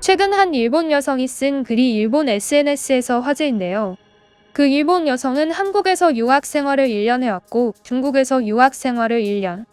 최근 한 일본 여성이 쓴 글이 일본 SNS에서 화제인데요. 그 일본 여성은 한국에서 유학 생활을 1년 해왔고 중국에서 유학 생활을 1년.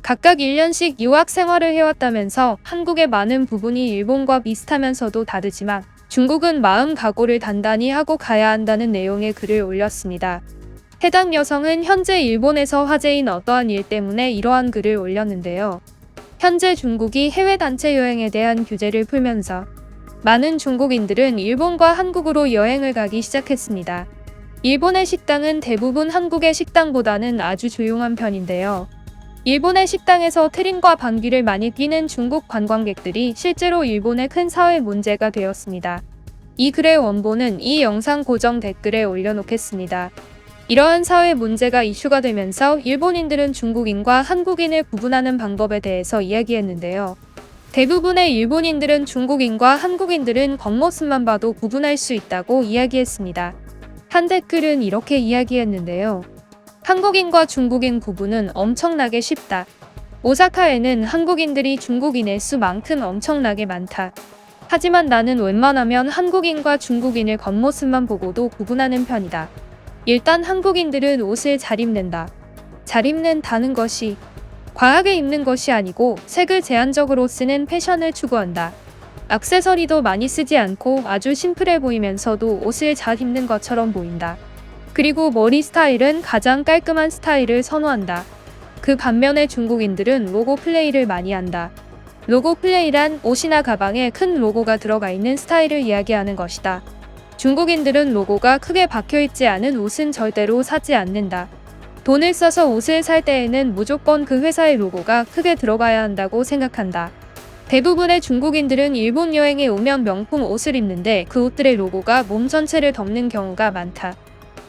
각각 1년씩 유학 생활을 해왔다면서 한국의 많은 부분이 일본과 비슷하면서도 다르지만 중국은 마음 각오를 단단히 하고 가야 한다는 내용의 글을 올렸습니다. 해당 여성은 현재 일본에서 화제인 어떠한 일 때문에 이러한 글을 올렸는데요. 현재 중국이 해외 단체 여행에 대한 규제를 풀면서 많은 중국인들은 일본과 한국으로 여행을 가기 시작했습니다. 일본의 식당은 대부분 한국의 식당보다는 아주 조용한 편인데요. 일본의 식당에서 트림과 방귀를 많이 뀌는 중국 관광객들이 실제로 일본의 큰 사회 문제가 되었습니다. 이 글의 원본은 이 영상 고정 댓글에 올려놓겠습니다. 이러한 사회 문제가 이슈가 되면서 일본인들은 중국인과 한국인을 구분하는 방법에 대해서 이야기했는데요. 대부분의 일본인들은 중국인과 한국인들은 겉모습만 봐도 구분할 수 있다고 이야기했습니다. 한 댓글은 이렇게 이야기했는데요. 한국인과 중국인 구분은 엄청나게 쉽다. 오사카에는 한국인들이 중국인의 수만큼 엄청나게 많다. 하지만 나는 웬만하면 한국인과 중국인을 겉모습만 보고도 구분하는 편이다. 일단 한국인들은 옷을 잘 입는다. 잘 입는다는 것이 과하게 입는 것이 아니고 색을 제한적으로 쓰는 패션을 추구한다. 액세서리도 많이 쓰지 않고 아주 심플해 보이면서도 옷을 잘 입는 것처럼 보인다. 그리고 머리 스타일은 가장 깔끔한 스타일을 선호한다. 그 반면에 중국인들은 로고 플레이를 많이 한다. 로고 플레이란 옷이나 가방에 큰 로고가 들어가 있는 스타일을 이야기하는 것이다. 중국인들은 로고가 크게 박혀 있지 않은 옷은 절대로 사지 않는다. 돈을 써서 옷을 살 때에는 무조건 그 회사의 로고가 크게 들어가야 한다고 생각한다. 대부분의 중국인들은 일본 여행에 오면 명품 옷을 입는데 그 옷들의 로고가 몸 전체를 덮는 경우가 많다.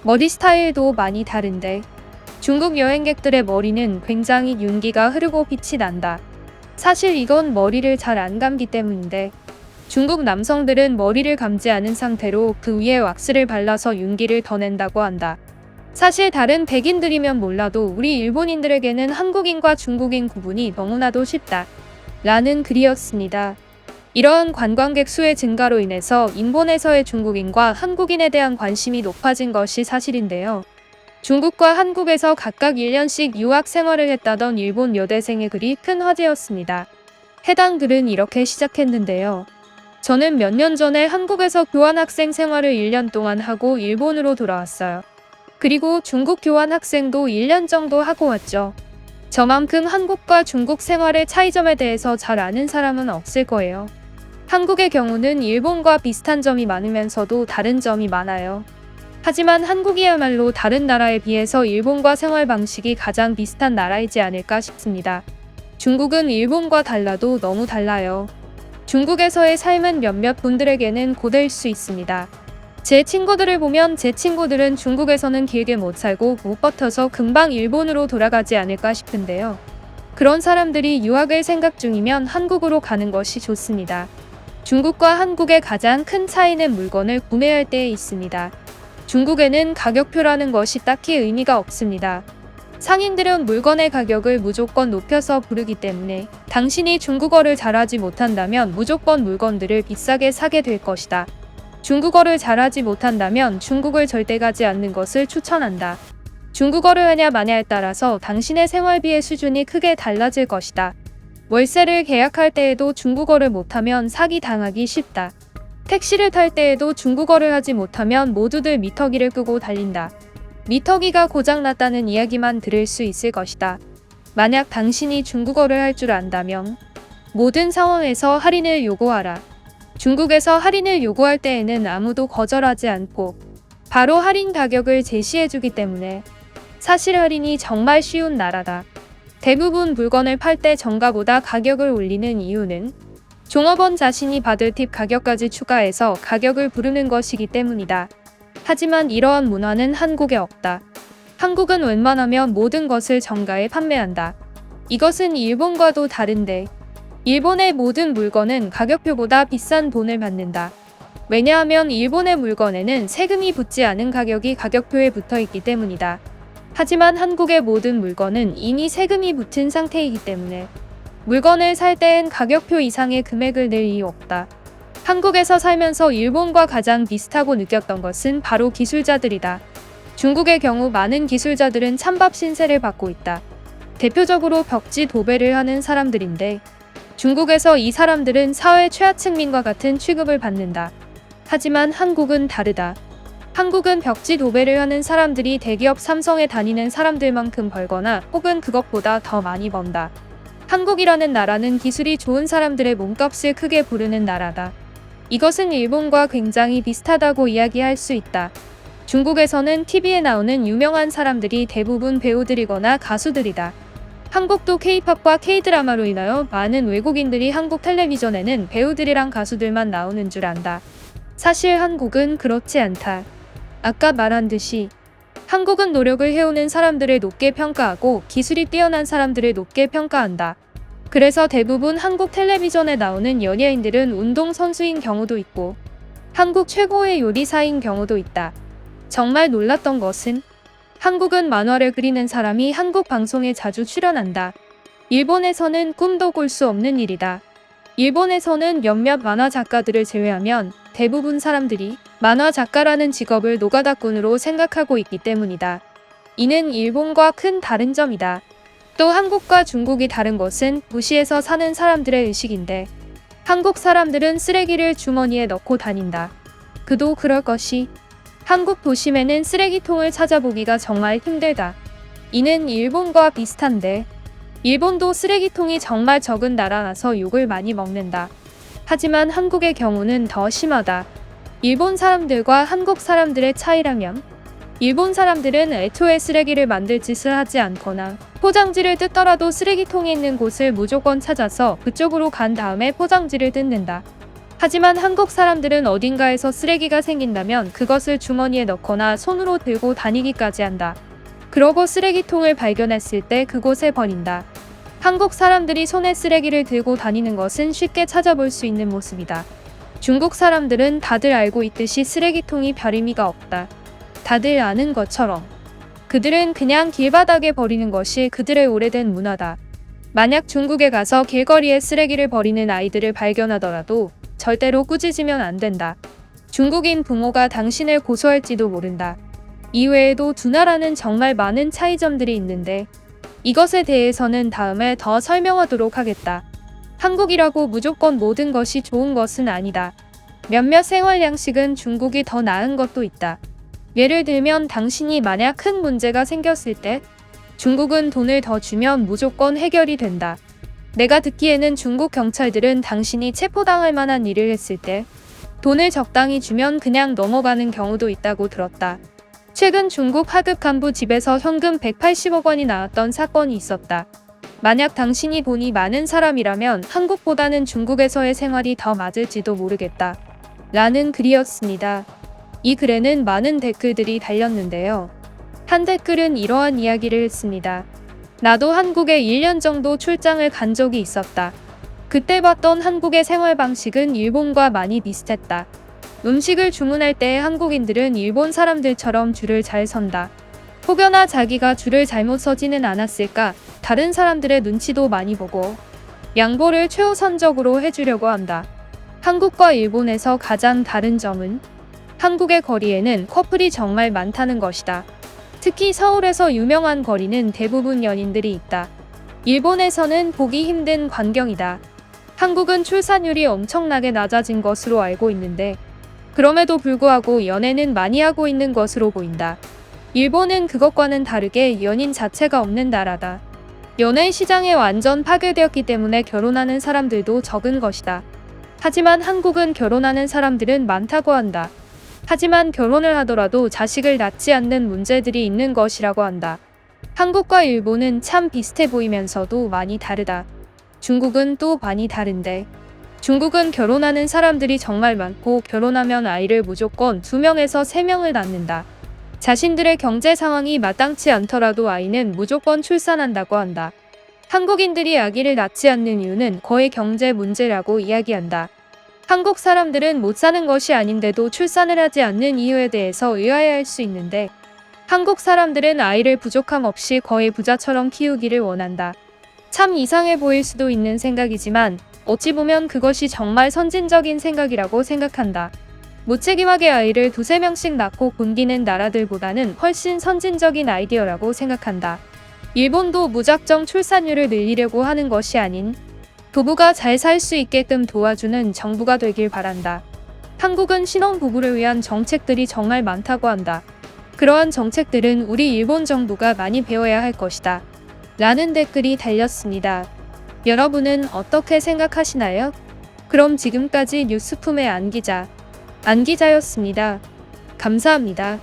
머리 스타일도 많이 다른데 중국 여행객들의 머리는 굉장히 윤기가 흐르고 빛이 난다. 사실 이건 머리를 잘 안 감기 때문인데 중국 남성들은 머리를 감지 않은 상태로 그 위에 왁스를 발라서 윤기를 더 낸다고 한다. 사실 다른 백인들이면 몰라도 우리 일본인들에게는 한국인과 중국인 구분이 너무나도 쉽다. 라는 글이었습니다. 이러한 관광객 수의 증가로 인해서 인본에서의 중국인과 한국인에 대한 관심이 높아진 것이 사실인데요. 중국과 한국에서 각각 1년씩 유학 생활을 했다던 일본 여대생의 글이 큰 화제였습니다. 해당 글은 이렇게 시작했는데요. 저는 몇 년 전에 한국에서 교환학생 생활을 1년 동안 하고 일본으로 돌아왔어요. 그리고 중국 교환학생도 1년 정도 하고 왔죠. 저만큼 한국과 중국 생활의 차이점에 대해서 잘 아는 사람은 없을 거예요. 한국의 경우는 일본과 비슷한 점이 많으면서도 다른 점이 많아요. 하지만 한국이야말로 다른 나라에 비해서 일본과 생활 방식이 가장 비슷한 나라이지 않을까 싶습니다. 중국은 일본과 달라도 너무 달라요. 중국에서의 삶은 몇몇 분들에게는 고될 수 있습니다. 제 친구들을 보면 제 친구들은 중국에서는 길게 못 살고 못 버텨서 금방 일본으로 돌아가지 않을까 싶은데요. 그런 사람들이 유학을 생각 중이면 한국으로 가는 것이 좋습니다. 중국과 한국의 가장 큰 차이는 물건을 구매할 때에 있습니다. 중국에는 가격표라는 것이 딱히 의미가 없습니다. 상인들은 물건의 가격을 무조건 높여서 부르기 때문에 당신이 중국어를 잘하지 못한다면 무조건 물건들을 비싸게 사게 될 것이다. 중국어를 잘하지 못한다면 중국을 절대 가지 않는 것을 추천한다. 중국어를 하냐 마냐에 따라서 당신의 생활비의 수준이 크게 달라질 것이다. 월세를 계약할 때에도 중국어를 못하면 사기 당하기 쉽다. 택시를 탈 때에도 중국어를 하지 못하면 모두들 미터기를 끄고 달린다. 미터기가 고장났다는 이야기만 들을 수 있을 것이다. 만약 당신이 중국어를 할 줄 안다면 모든 상황에서 할인을 요구하라. 중국에서 할인을 요구할 때에는 아무도 거절하지 않고 바로 할인 가격을 제시해주기 때문에 사실 할인이 정말 쉬운 나라다. 대부분 물건을 팔 때 정가보다 가격을 올리는 이유는 종업원 자신이 받을 팁 가격까지 추가해서 가격을 부르는 것이기 때문이다. 하지만 이러한 문화는 한국에 없다. 한국은 웬만하면 모든 것을 정가에 판매한다. 이것은 일본과도 다른데 일본의 모든 물건은 가격표보다 비싼 돈을 받는다. 왜냐하면 일본의 물건에는 세금이 붙지 않은 가격이 가격표에 붙어 있기 때문이다. 하지만 한국의 모든 물건은 이미 세금이 붙은 상태이기 때문에 물건을 살 때엔 가격표 이상의 금액을 낼 이유 없다. 한국에서 살면서 일본과 가장 비슷하고 느꼈던 것은 바로 기술자들이다. 중국의 경우 많은 기술자들은 찬밥 신세를 받고 있다. 대표적으로 벽지 도배를 하는 사람들인데 중국에서 이 사람들은 사회 최하층민과 같은 취급을 받는다. 하지만 한국은 다르다. 한국은 벽지 도배를 하는 사람들이 대기업 삼성에 다니는 사람들만큼 벌거나 혹은 그것보다 더 많이 번다. 한국이라는 나라는 기술이 좋은 사람들의 몸값을 크게 부르는 나라다. 이것은 일본과 굉장히 비슷하다고 이야기할 수 있다. 중국에서는 TV에 나오는 유명한 사람들이 대부분 배우들이거나 가수들이다. 한국도 K-팝과 K-드라마로 인하여 많은 외국인들이 한국 텔레비전에는 배우들이랑 가수들만 나오는 줄 안다. 사실 한국은 그렇지 않다. 아까 말한 듯이 한국은 노력을 해오는 사람들을 높게 평가하고 기술이 뛰어난 사람들을 높게 평가한다. 그래서 대부분 한국 텔레비전에 나오는 연예인들은 운동선수인 경우도 있고 한국 최고의 요리사인 경우도 있다. 정말 놀랐던 것은 한국은 만화를 그리는 사람이 한국 방송에 자주 출연한다. 일본에서는 꿈도 꿀 수 없는 일이다. 일본에서는 몇몇 만화 작가들을 제외하면 대부분 사람들이 만화 작가라는 직업을 노가다꾼으로 생각하고 있기 때문이다. 이는 일본과 큰 다른 점이다. 또 한국과 중국이 다른 것은 도시에서 사는 사람들의 의식인데 한국 사람들은 쓰레기를 주머니에 넣고 다닌다. 그도 그럴 것이 한국 도심에는 쓰레기통을 찾아보기가 정말 힘들다. 이는 일본과 비슷한데 일본도 쓰레기통이 정말 적은 나라라서 욕을 많이 먹는다. 하지만 한국의 경우는 더 심하다. 일본 사람들과 한국 사람들의 차이라면 일본 사람들은 애초에 쓰레기를 만들 짓을 하지 않거나 포장지를 뜯더라도 쓰레기통이 있는 곳을 무조건 찾아서 그쪽으로 간 다음에 포장지를 뜯는다. 하지만 한국 사람들은 어딘가에서 쓰레기가 생긴다면 그것을 주머니에 넣거나 손으로 들고 다니기까지 한다. 그러고 쓰레기통을 발견했을 때 그곳에 버린다. 한국 사람들이 손에 쓰레기를 들고 다니는 것은 쉽게 찾아볼 수 있는 모습이다. 중국 사람들은 다들 알고 있듯이 쓰레기통이 별 의미가 없다. 다들 아는 것처럼. 그들은 그냥 길바닥에 버리는 것이 그들의 오래된 문화다. 만약 중국에 가서 길거리에 쓰레기를 버리는 아이들을 발견하더라도 절대로 꾸짖으면 안 된다. 중국인 부모가 당신을 고소할지도 모른다. 이외에도 두 나라는 정말 많은 차이점들이 있는데 이것에 대해서는 다음에 더 설명하도록 하겠다. 한국이라고 무조건 모든 것이 좋은 것은 아니다. 몇몇 생활 양식은 중국이 더 나은 것도 있다. 예를 들면 당신이 만약 큰 문제가 생겼을 때 중국은 돈을 더 주면 무조건 해결이 된다. 내가 듣기에는 중국 경찰들은 당신이 체포당할 만한 일을 했을 때 돈을 적당히 주면 그냥 넘어가는 경우도 있다고 들었다. 최근 중국 하급 간부 집에서 현금 180억 원이 나왔던 사건이 있었다. 만약 당신이 돈이 많은 사람이라면 한국보다는 중국에서의 생활이 더 맞을지도 모르겠다. 라는 글이었습니다. 이 글에는 많은 댓글들이 달렸는데요. 한 댓글은 이러한 이야기를 했습니다. 나도 한국에 1년 정도 출장을 간 적이 있었다. 그때 봤던 한국의 생활 방식은 일본과 많이 비슷했다. 음식을 주문할 때 한국인들은 일본 사람들처럼 줄을 잘 선다. 혹여나 자기가 줄을 잘못 서지는 않았을까 다른 사람들의 눈치도 많이 보고 양보를 최우선적으로 해주려고 한다. 한국과 일본에서 가장 다른 점은 한국의 거리에는 커플이 정말 많다는 것이다. 특히 서울에서 유명한 거리는 대부분 연인들이 있다. 일본에서는 보기 힘든 광경이다. 한국은 출산율이 엄청나게 낮아진 것으로 알고 있는데 그럼에도 불구하고 연애는 많이 하고 있는 것으로 보인다. 일본은 그것과는 다르게 연인 자체가 없는 나라다. 연애 시장에 완전 파괴되었기 때문에 결혼하는 사람들도 적은 것이다. 하지만 한국은 결혼하는 사람들은 많다고 한다. 하지만 결혼을 하더라도 자식을 낳지 않는 문제들이 있는 것이라고 한다. 한국과 일본은 참 비슷해 보이면서도 많이 다르다. 중국은 또 많이 다른데. 중국은 결혼하는 사람들이 정말 많고 결혼하면 아이를 무조건 2명에서 3명을 낳는다. 자신들의 경제 상황이 마땅치 않더라도 아이는 무조건 출산한다고 한다. 한국인들이 아기를 낳지 않는 이유는 거의 경제 문제라고 이야기한다. 한국 사람들은 못 사는 것이 아닌데도 출산을 하지 않는 이유에 대해서 의아해할 수 있는데 한국 사람들은 아이를 부족함 없이 거의 부자처럼 키우기를 원한다. 참 이상해 보일 수도 있는 생각이지만 어찌 보면 그것이 정말 선진적인 생각이라고 생각한다. 무책임하게 아이를 두세 명씩 낳고 굶기는 나라들보다는 훨씬 선진적인 아이디어라고 생각한다. 일본도 무작정 출산율을 늘리려고 하는 것이 아닌 부부가 잘 살 수 있게끔 도와주는 정부가 되길 바란다. 한국은 신혼부부를 위한 정책들이 정말 많다고 한다. 그러한 정책들은 우리 일본 정부가 많이 배워야 할 것이다. 라는 댓글이 달렸습니다. 여러분은 어떻게 생각하시나요? 그럼 지금까지 뉴스품의 안기자, 안기자였습니다. 감사합니다.